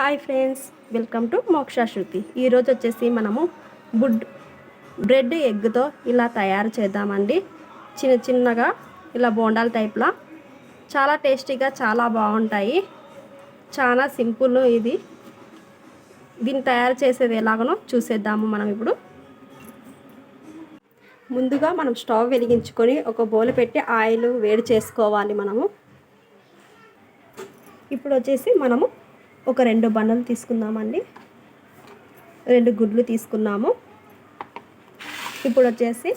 Hi friends welcome to మోక్ష శృతి ఈరోజు వచ్చేసి మనము బుడ్ బ్రెడ్ ఎగ్తో ఇలా తయారు చేద్దామండి. చిన్న చిన్నగా ఇలా బోండాల టైప్లా. చాలా టేస్టీగా చాలా బాగుంటాయి. చాలా సింపుల్ ఇది. దీన్ని తయారు చేసేది ఎలాగనో చూసేద్దాము మనం ఇప్పుడు. ముందుగా మనం స్టవ్ వెలిగించుకొని ఒక బౌల్ పెట్టి ఆయిల్ వేడి చేసుకోవాలి మనము. ఇప్పుడు వచ్చేసి మనము ఒక రెండు బండలు తీసుకుందామండి. రెండు గుడ్లు తీసుకున్నాము. ఇప్పుడు వచ్చేసి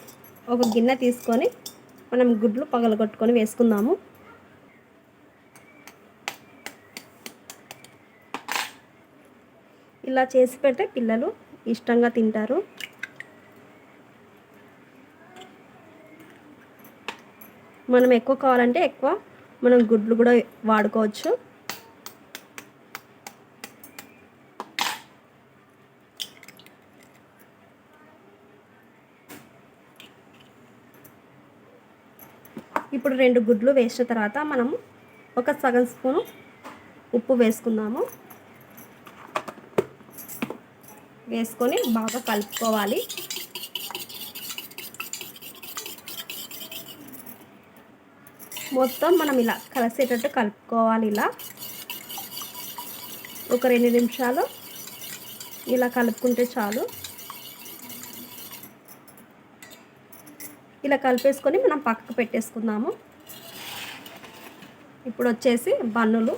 ఒక గిన్నె తీసుకొని మనం గుడ్లు పగలగొట్టుకొని వేసుకుందాము. ఇలా చేసి పెడితే పిల్లలు ఇష్టంగా తింటారు. మనం ఎక్కువ కావాలంటే ఎక్కువ మనం గుడ్లు కూడా వాడుకోవచ్చు. ఇప్పుడు రెండు గుడ్లు వేసిన తర్వాత మనం ఒక సగం స్పూను ఉప్పు వేసుకుందాము. వేసుకొని బాగా కలుపుకోవాలి. మొత్తం మనం ఇలా కలిసేటట్టు కలుపుకోవాలి ఇలా. ఒక రెండు నిమిషాలు ఇలా కలుపుకుంటే చాలు. ఇలా కలిపేసుకొని మనం పక్కకు పెట్టేసుకుందాము. ఇప్పుడు వచ్చేసి బన్నులు.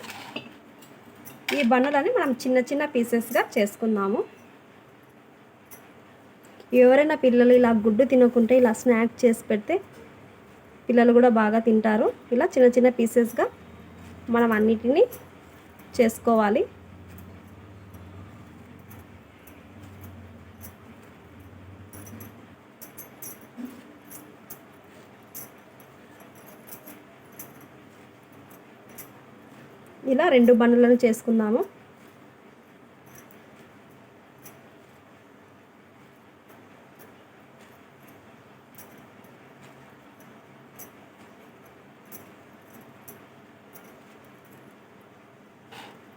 ఈ బన్నులని మనం చిన్న చిన్న పీసెస్గా చేసుకుందాము. ఎవరైనా పిల్లలు ఇలా గుడ్డు తినకుంటే ఇలా స్నాక్ చేసి పెడితే పిల్లలు కూడా బాగా తింటారు. ఇలా చిన్న చిన్న పీసెస్గా మనం అన్నిటినీ చేసుకోవాలి. ఇలా రెండు బండ్లను చేసుకుందాము.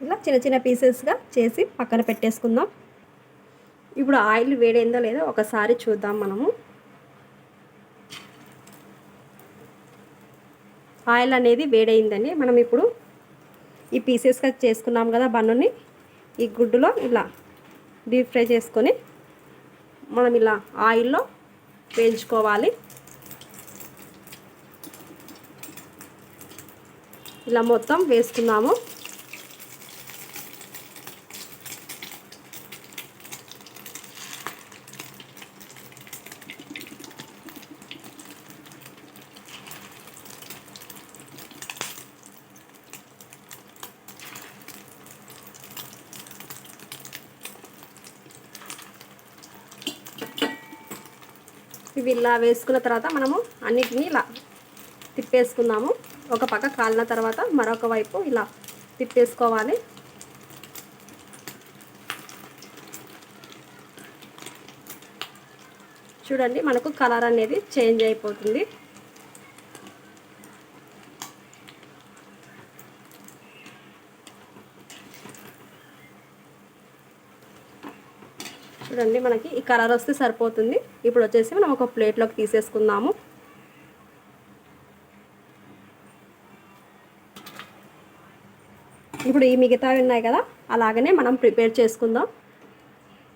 ఇలా చిన్న చిన్న పీసెస్గా చేసి పక్కన పెట్టేసుకుందాం. ఇప్పుడు ఆయిల్ వేడైందో లేదో ఒకసారి చూద్దాం మనము. ఆయిల్ అనేది వేడైందని మనం ఇప్పుడు ఈ పీసెస్గా చేసుకున్నాం కదా బన్నుని ఈ గుడ్డులో ఇలా డీప్ ఫ్రై చేసుకొని మనం ఇలా ఆయిల్లో వేయించుకోవాలి. ఇలా మొత్తం వేసుకున్నాము. ఇవి ఇలా వేసుకున్న తర్వాత మనము అన్నిటినీ ఇలా తిప్పేసుకుందాము. ఒక పక్క కాలిన తర్వాత మరొక వైపు ఇలా తిప్పేసుకోవాలి. చూడండి మనకు కలర్ అనేది చేంజ్ అయిపోతుంది. చూడండి మనకి ఈ కలర్ వస్తే సరిపోతుంది. ఇప్పుడు వచ్చేసి మనం ఒక ప్లేట్లోకి తీసేసుకుందాము. ఇప్పుడు ఈ మిగతావి ఉన్నాయి కదా అలాగనే మనం ప్రిపేర్ చేసుకుందాం.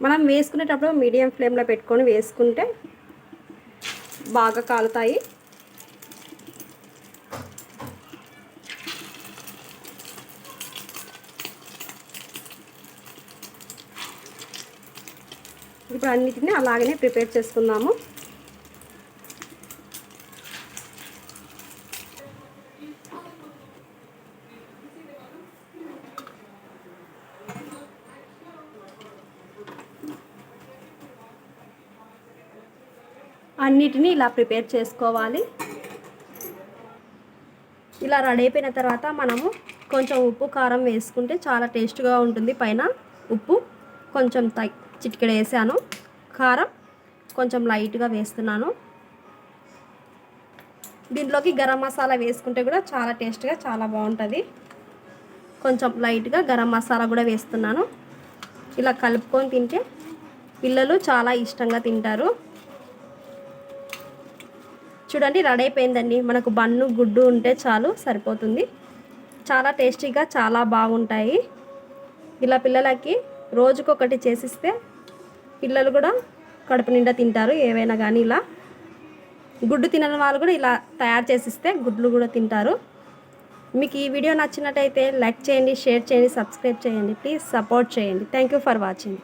మనం వేసుకునేటప్పుడు మీడియం ఫ్లేమ్లో పెట్టుకొని వేసుకుంటే బాగా కాలుతాయి. ఇప్పుడు అన్నిటిని అలాగనే ప్రిపేర్ చేసుకుందాము. అన్నిటినీ ఇలా ప్రిపేర్ చేసుకోవాలి. ఇలా రెడీ అయిపోయిన తర్వాత మనము కొంచెం ఉప్పు కారం వేసుకుంటే చాలా టేస్ట్గా ఉంటుంది. పైన ఉప్పు కొంచెం తగ్గి చిటికెడ వేసాను. కారం కొంచెం లైట్గా వేస్తున్నాను. దీంట్లోకి గరం మసాలా వేసుకుంటే కూడా చాలా టేస్ట్గా చాలా బాగుంటుంది. కొంచెం లైట్గా గరం మసాలా కూడా వేస్తున్నాను. ఇలా కలుపుకొని తింటే పిల్లలు చాలా ఇష్టంగా తింటారు. చూడండి రెడీ అయిపోయిందండి మనకు బన్ను గుడ్డు ఉంటే చాలు సరిపోతుంది. చాలా టేస్టీగా చాలా బాగుంటాయి. ఇలా పిల్లలకి రోజుకొకటి చేసిస్తే పిల్లలు కూడా కడుపు నిండా తింటారు ఏవైనా కానీ ఇలా గుడ్డు తినని వాళ్ళు కూడా ఇలా తయారు చేసిస్తే గుడ్లు కూడా తింటారు. మీకు ఈ వీడియో నచ్చినట్టయితే లైక్ చేయండి షేర్ చేయండి సబ్స్క్రైబ్ చేయండి ప్లీజ్ సపోర్ట్ చేయండి. Thank you for watching